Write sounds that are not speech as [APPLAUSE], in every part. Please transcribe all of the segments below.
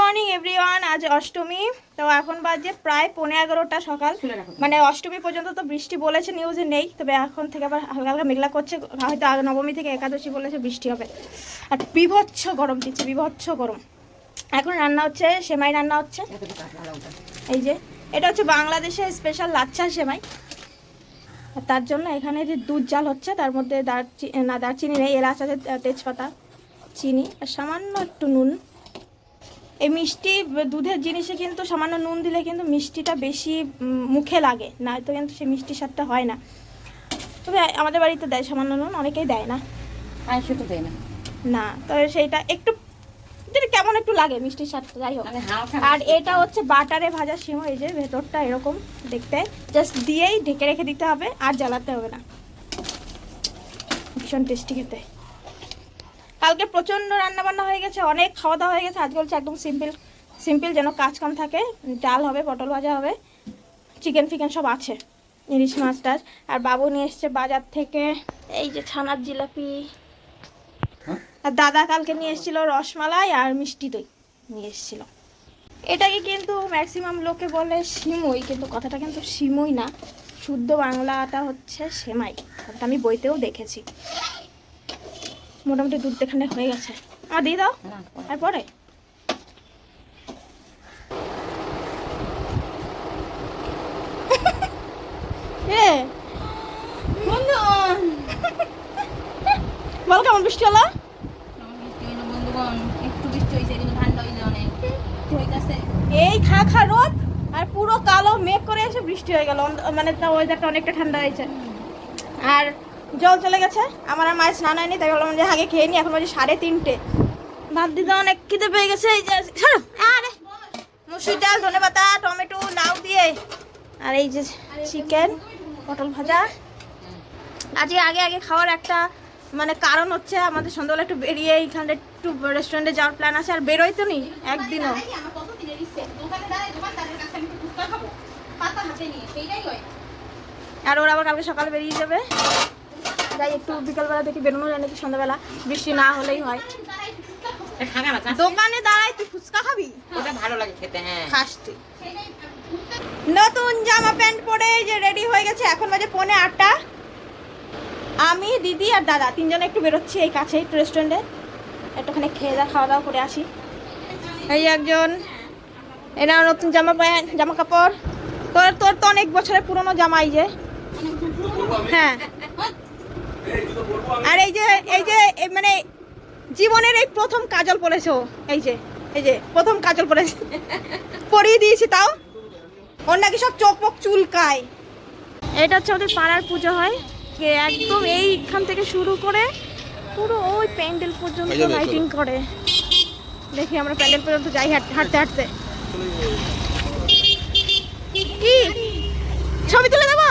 Morning everyone. আজ অষ্টমী। তো এখন বাজে প্রায় পনেরো এগারোটা সকাল। মানে অষ্টমী পর্যন্ত তো বৃষ্টি বলেছে নিউজে নেই। তবে এখন থেকে আবার হালকা হালকা মেঘলা করছে। হয়তো নবমী থেকে একাদশী বলেছে বৃষ্টি হবে। আর বিভৎস গরম দিচ্ছে বিভৎস গরম। এখন রান্না হচ্ছে সেমাই রান্না হচ্ছে। এই যে এটা হচ্ছে বাংলাদেশের স্পেশাল লাচ্ছা সেমাই। আর তার জন্য এখানে যে দুধ জাল হচ্ছে তার মধ্যে দারচি না দারচিনি নেই এলাচ আছে তেজপাতা চিনি আর সামান্য একটু নুন। এই মিষ্টি দুধের জিনিসে কিন্তু সামান্য নুন দিলে কিন্তু মিষ্টিটা বেশি মুখে লাগে। না তো কিন্তু সেই মিষ্টির স্বাদটা হয় না। তবে আমাদের বাড়িতে দেয় সামান্য নুন অনেকেই দেয় না। আড়াইশো তো দেয় না। না তবে সেইটা একটু কেমন একটু লাগে মিষ্টির স্বাদটা যাই হোক। আর এটা হচ্ছে বাটারে ভাজা সিম এই যে ভেতরটা এরকম দেখতে। জাস্ট দিয়েই ঢেকে রেখে দিতে হবে আর জ্বালাতে হবে না। ভীষণ টেস্টি খেতে। কালকে প্রচণ্ড রান্না বান্না হয়ে গেছে অনেক খাওয়া দাওয়া হয়ে গেছে। আজকে হচ্ছে একদম সিম্পল সিম্পল যেন কাজ কাম থাকে ডাল হবে পটল ভাজা হবে চিকেন ফিকেন সব আছে ইলিশ মাছ টাছ। আর বাবু নিয়ে এসছে বাজার থেকে এই যে ছানার জিলাপি। আর দাদা কালকে নিয়ে এসেছিল রসমালাই আর মিষ্টি দই নিয়ে এসেছিল। এটাকে কিন্তু ম্যাক্সিমাম লোকে বলে সিমই কিন্তু কথাটা কিন্তু সিমই না। শুদ্ধ বাংলাটা হচ্ছে সেমাই কথাটা আমি বইতেও দেখেছি। মোটামুটি দুধ দেখানে হয়ে গেছে। আমার দিয়ে দাও আর পরে। বল কেমন বৃষ্টি হলো? এই খা খা রোদ আর পুরো কালো মেঘ করে এসে বৃষ্টি হয়ে গেল। মানে ওয়েদারটা অনেকটা ঠান্ডা হয়েছে। আর জল চলে গেছে। আমার আর মায়ের স্নান হয়নি, তাই বললাম যে আগে খেয়ে নি এখন বাজে সাড়ে তিনটে। ভাত দিতে অনেক খিদে পেয়ে গেছে, এই যে মুসুর ডাল, ধনে পাতা, টমেটো, লাউ দিয়ে। আর এই যে চিকেন, পটল ভাজা। আজকে আগে আগে খাওয়ার একটা মানে কারণ হচ্ছে আমাদের সন্ধ্যাবেলা একটু বেরিয়ে এইখানে একটু রেস্টুরেন্টে যাওয়ার প্ল্যান আছে, আর বেরোই তো নি একদিনও। আর ওরা আবার কালকে সকালে বেরিয়ে যাবে। যাই একটু বিকালবেলা দেখি বেরোনো যায় নাকি সন্ধ্যাবেলা? বৃষ্টি না হলেই হয়। দোকানে দাঁড়াই তুই ফুচকা খাবি? ওটা ভালো লাগে খেতে হ্যাঁ। খাস তুই নতুন জামা প্যান্ট পরে যে রেডি হয়ে গেছে এখন বাজে পৌনে আটটা। আমি দিদি আর দাদা তিনজনে একটু বেরোচ্ছি এই কাছেই একটু রেস্টুরেন্টে একটুখানি খেয়ে দাওয়া খাওয়া দাওয়া করে আসি। এই একজন এরা নতুন জামা প্যান্ট জামা কাপড় তোর তোর তো অনেক বছরের পুরনো জামা এই যে। হ্যাঁ। আর এই যে এই যে এই মানে জীবনের এই প্রথম কাজল পরেছো এই যে এই যে প্রথম কাজল পরেছে পরিয়ে দিয়েছি তাও। ওর নাকি সব চোখ মুখ চুলকায়। এটা হচ্ছে আমাদের পাড়ার পুজো হয়। যে একদম এইখান থেকে শুরু করে পুরো ওই প্যান্ডেল পর্যন্ত লাইটিং করে। দেখি আমরা প্যান্ডেল পর্যন্ত যাই হাঁট- হাঁটতে হাঁটতে। কি? ছবি তুলে দেবো?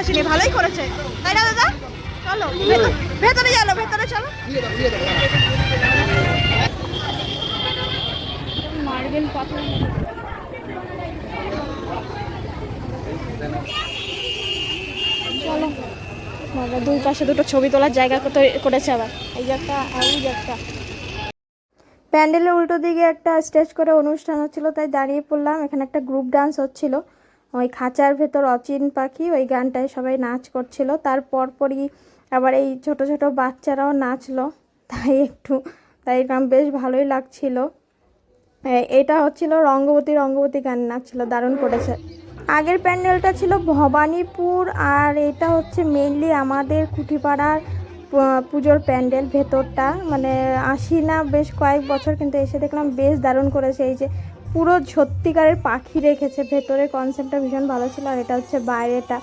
আসিনি, ভালোই করেছে। তাই না, দাদা? চলো, ভেতরে চলো ভেতরে চলো। মার্বেল পাথর। দুই পাশে দুটো ছবি তোলার জায়গা করেছে আবার। এই যে একটা, আর এই একটা। প্যান্ডেলের উল্টো দিকে একটা স্টেজ করে অনুষ্ঠান হচ্ছিল, তাই দাঁড়িয়ে পড়লাম। এখানে একটা গ্রুপ ডান্স হচ্ছিল। ওই খাঁচার ভেতর অচিন পাখি, ওই গানটায় সবাই নাচ করছিল। তার পরপরই আবার এই ছোট ছোট বাচ্চারাও নাচলো। তাই একটু, তাই গান বেশ ভালোই লাগছিল। এটা হচ্ছিল রঙ্গবতী রঙ্গবতী গান নাচছিল, দারুণ করেছে। আগের প্যান্ডেলটা ছিল ভবানীপুর আর এটা হচ্ছে মেইনলি আমাদের কুঠিপাড়ার পুজোর প্যান্ডেল ভেতরটা। মানে আসি না, বেশ কয়েক বছর কিন্তু এসে দেখলাম বেশ দারুণ করেছে। এই যে পুরো সত্যিকারের পাখি রেখেছে। ভেতরের কনসেপ্টটা ভীষণ ভালো ছিল আর এটা হচ্ছে বাইরেটা।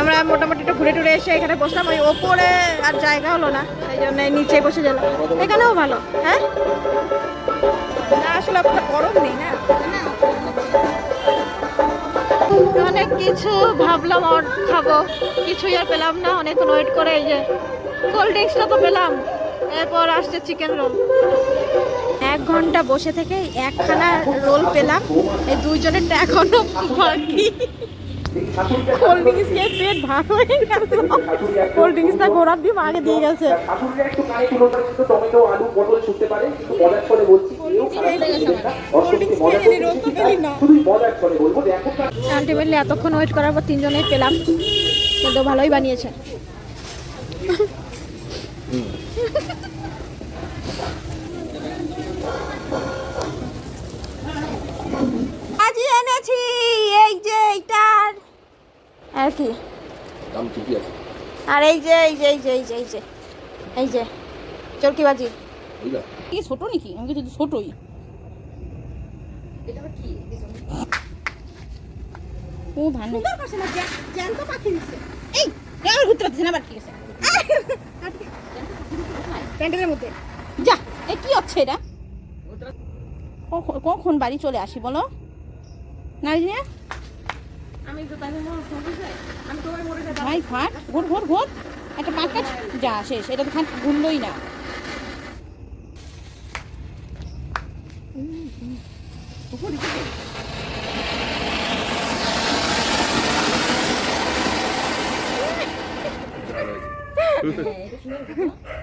আমরা মোটামুটি একটু ঘুরে টুরে এসে এখানে বসলাম। ওই ওপরে আর জায়গা হলো না এই জন্য নিচে বসে গেলাম। এখানেও ভালো হ্যাঁ? না, আসলে আপনার গরম নেই না। অনেক কিছু ভাবলাম, আর খাব। কিছুই আর পেলাম না, অনেক ওয়েট করে, এই যে কোল্ড ড্রিঙ্কসটা তো পেলাম। এরপর আসছে চিকেন রোল এক ঘণ্টা বসে থেকে একখানা রোল পেলাম। এই দুইজনের এখনও বাকি। কোল্ড ড্রিঙ্কস খেয়ে পেট ভালো হয়ে গেল। কোল্ড ড্রিঙ্কসটা ঘোরার ডিম আগে দিয়ে গেছে। একটু কানে কিন্তু টমেটো আলু পটল পারে কিন্তু মজার বলছি আলটিমেটলি এতক্ষণ ওয়েট করার পর তিনজনেই পেলাম। কিন্তু ভালোই বানিয়েছে। আজ এনেছি এই যে এইটার। আর কি দাম ঠিকই আছে। আর এই যে এই যে এই যে এই যে এই যে এই যে চরকিবাজি বুঝলা? কি ছোট নাকি? আমি কিন্তু ছোটই। ও ধান এই এবার ঘুরতে পারছিস না আবার কি আছে প্যান্ডেলের মধ্যে। যা এ কি হচ্ছে এটা? কখন- কখন বাড়ি চলে আসি বলো? না রিয়া? ভাই ফাট ঘোর ঘোর ঘোর। একটা পাকা যা শেষ। এটা তো খাট ঘুরলোই না। [LAUGHS]